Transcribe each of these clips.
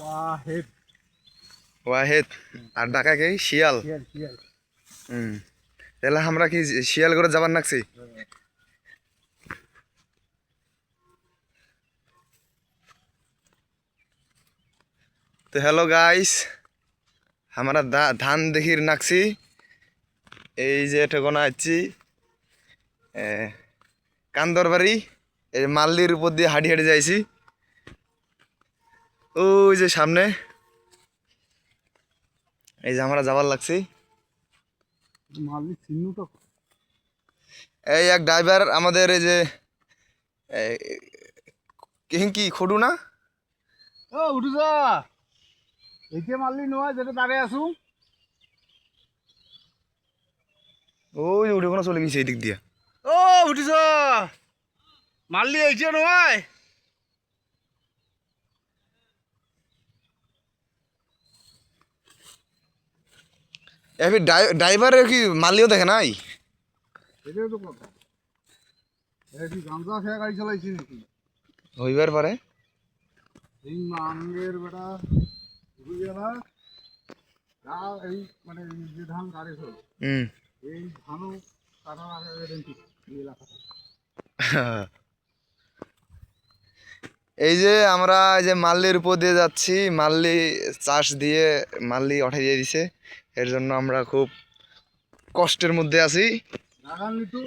ওয়াহেদ। ওয়াহেদ। আর ঢাকা কি? শিয়াল? হুম। তাহলে আমরা কি শিয়াল করে যাবার নাকছি? তো হ্যালো গাইস আমরা ধান দেখির নাকছি। এই যে ঠিকানা আছি কান্দর বাড়ি এই মাল্লির উপর দিয়ে হাঁটি হাঁটি যাইছি। ওই যে সামনে। এই যে আমরা যাবার লাগছি। এই এক ড্রাইভার আমাদের এই যে কি খড়ু না? ও উঠু যা। এইকে মারলি নয় যেটা দাঁড়িয়ে আসু। ওই উঠে কোনো চলে গেছে এই দিক দিয়ে। ও উঠিস মারলি এইকে নয়। এবার ড্রাইভারের কি মালিও দেখে নাই? এটাই তো কথা। কি গামছা খেয়ে গাড়ি চালাইছি নাকি? হইবার পারে। এই মাঙ্গের বেটা বুঝে এই মানে যে ধান গাড়ি চল হুম। এই ধানও কাটার আগে এই এলাকাটা এই যে আমরা এই যে মাল্লির উপর দিয়ে যাচ্ছি মাল্লি চাষ দিয়ে মাল্লি উঠাই দিয়ে দিছে। এর জন্য আমরা খুব কষ্টের মধ্যে আছি।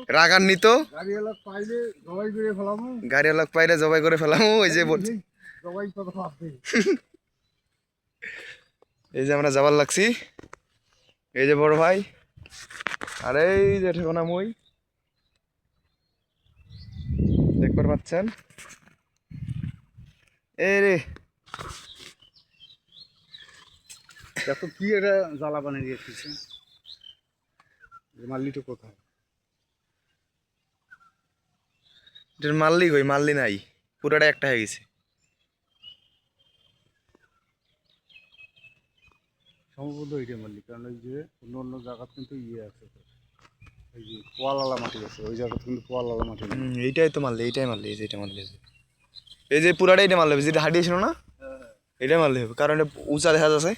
রাগান্বিত। গাড়ি এলাক পাইলে জবাই করে ফেলামো। গাড়ি লোক পাইলে জবাই করে ফেলাম ওই যে এই যে আমরা যাবার লাগছি। এই যে বড় ভাই। আর এই যে ঠিকানা মই। দেখতে পাচ্ছেন? এই রে। দেখো কি এটা জ্বালা বানিয়ে দিয়েছে মাল্লিটা কোথায়? এটার মাল্লি কই? মাল্লি নাই। পুরোটা একটা হয়ে গেছে। সম্ভবত এইটা মাল্লি কারণ ওই যে অন্য অন্য জায়গা কিন্তু ইয়ে আছে এই যে পোয়ালালা মাটি আছে ওই জায়গাতে কিন্তু পোয়ালালা মাটি এইটাই তো মারলে এইটাই মারলে এই যে এটা মারলে এই যে। পুরাটাই এটা মারলে হবে যেটা হাঁটিয়েছিল না? এটাই মারলে হবে কারণ এটা উঁচা দেখা যাচ্ছে।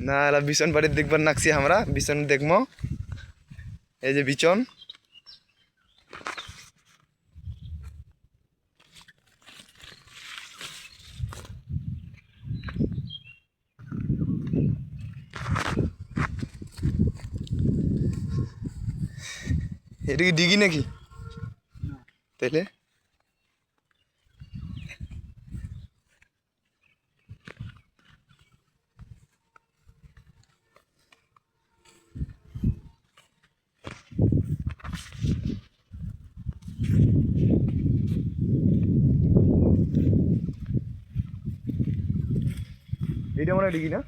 না এলা বিছন বাড়ির দেখবার নাকছি আমরা বিছন দেখব এই যে বিচন এটা কি ডিগি নাকি তাইলে এইটা মনে হয় না?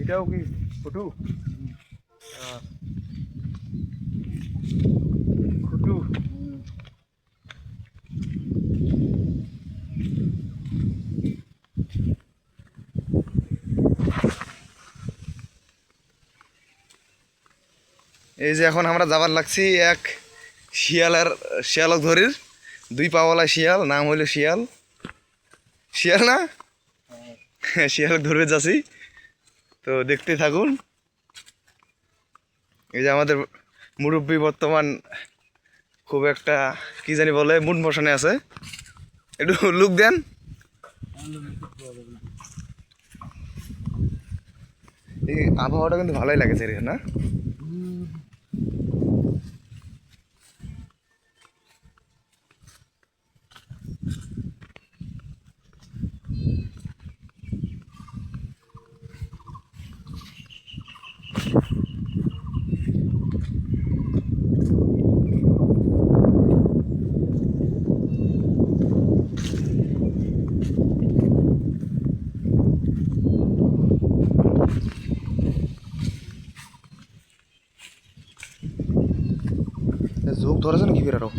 এটাও কি ফুটু। খুটু। এই যে এখন আমরা যাবার লাগছি এক শিয়ালের, শিয়ালক ধরির, দুই পাওয়ালা শিয়াল, নাম হইল শিয়াল। শিয়াল না? শিয়াল ধরে যাচ্ছি। তো দেখতে থাকুন। এই যে আমাদের মুরব্বী বর্তমান খুব একটা, কি জানি বলে মুড মোশনে আছে। একটু লুক দেন। এই আবহাওয়াটা কিন্তু ভালোই লাগেছে রে না? Guerrero.